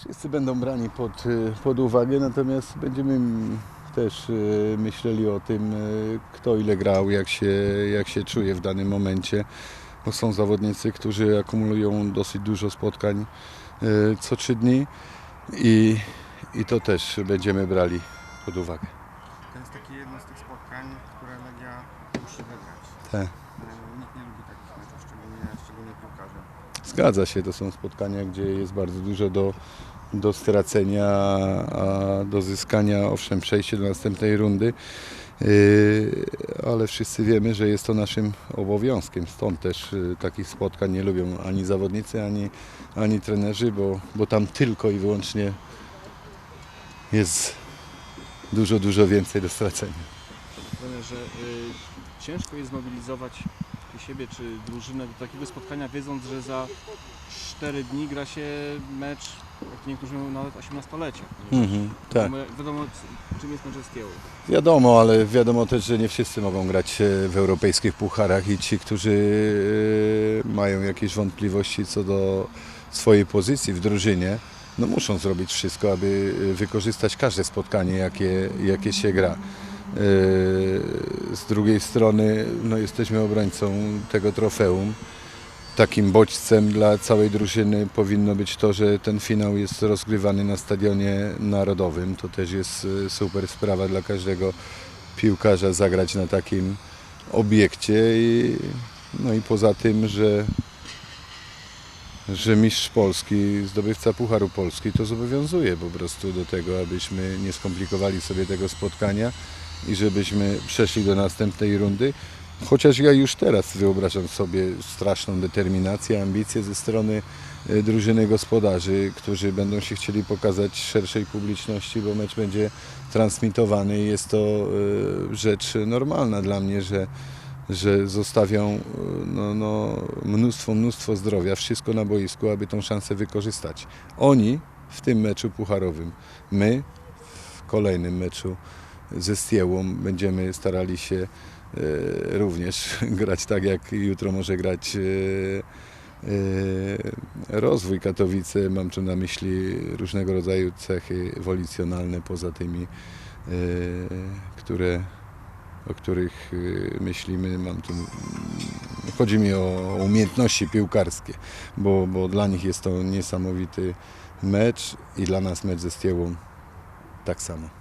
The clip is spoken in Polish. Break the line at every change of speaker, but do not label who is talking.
Wszyscy będą brani pod, y, pod uwagę, natomiast będziemy też y, myśleli o tym, y, kto ile grał, jak się, jak się czuje w danym momencie. Bo są zawodnicy, którzy akumulują dosyć dużo spotkań co trzy dni i, i to też będziemy brali pod uwagę.
To jest takie jedno z tych spotkań, które Legia musi wygrać.
Tak.
Nikt nie lubi takich meczów, szczególnie, szczególnie.
Zgadza się, to są spotkania, gdzie jest bardzo dużo do, do stracenia, a do zyskania, owszem, przejście do następnej rundy. Yy, ale wszyscy wiemy, że jest to naszym obowiązkiem. Stąd też yy, takich spotkań nie lubią ani zawodnicy, ani, ani trenerzy, bo, bo tam tylko i wyłącznie jest dużo, dużo więcej do stracenia.
Trenerze, y, ciężko jest zmobilizować czy siebie czy drużynę do takiego spotkania, wiedząc, że za 4 dni gra się mecz, jak niektórzy mówią, nawet 18-lecia.
Mhm, tak.
Wiadomo, wiadomo, czym jest Eskieł.
Wiadomo, ale wiadomo też, że nie wszyscy mogą grać e, w europejskich pucharach i ci, którzy e, mają jakieś wątpliwości co do swojej pozycji w drużynie, no muszą zrobić wszystko, aby e, wykorzystać każde spotkanie, jakie, jakie się gra. E, Z drugiej strony no, jesteśmy obrońcą tego trofeum. Takim bodźcem dla całej drużyny powinno być to, że ten finał jest rozgrywany na stadionie narodowym. To też jest e, super sprawa dla każdego piłkarza zagrać na takim obiekcie. I, no i poza tym, że, że mistrz Polski, zdobywca Pucharu Polski to zobowiązuje po prostu do tego, abyśmy nie skomplikowali sobie tego spotkania i żebyśmy przeszli do następnej rundy. Chociaż ja już teraz wyobrażam sobie straszną determinację, ambicje ze strony e, drużyny gospodarzy, którzy będą się chcieli pokazać szerszej publiczności, bo mecz będzie transmitowany i jest to e, rzecz normalna dla mnie, że, że zostawią e, no, no, mnóstwo, mnóstwo zdrowia, wszystko na boisku, aby tą szansę wykorzystać. Oni w tym meczu pucharowym, my w kolejnym meczu ze Stiełą będziemy starali się e, również grać tak, jak jutro może grać e, e, rozwój Katowice. Mam tu na myśli różnego rodzaju cechy wolicjonalne poza tymi, które, o których myślimy. Mam tu, chodzi mi o umiejętności piłkarskie, bo, bo dla nich jest to niesamowity mecz i dla nas mecz ze Stiełą tak samo.